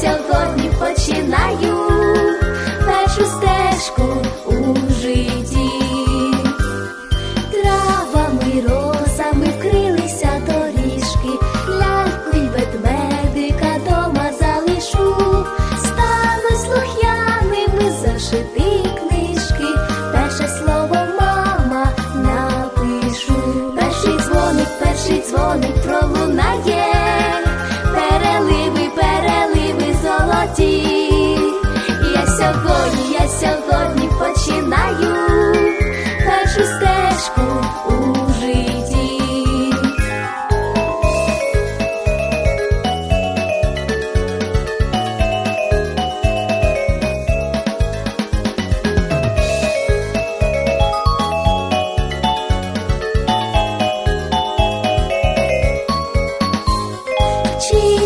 сьогодні починаю першу стежку у житті, травами, розами вкрилися доріжки, ляльку ведмедика дома залишу, стану слух'яними зашити книжки, перше слово мама напишу, перший дзвоник, перший дзвоник про.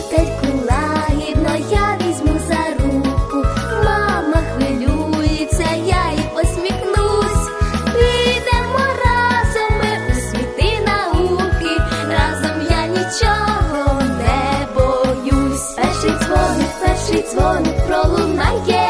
вітельку лагідно я візьму за руку, мама хвилюється, я їй посміхнусь, підемо разом у світи науки, разом я нічого не боюсь. Перший дзвоник, перший дзвоник пролунає.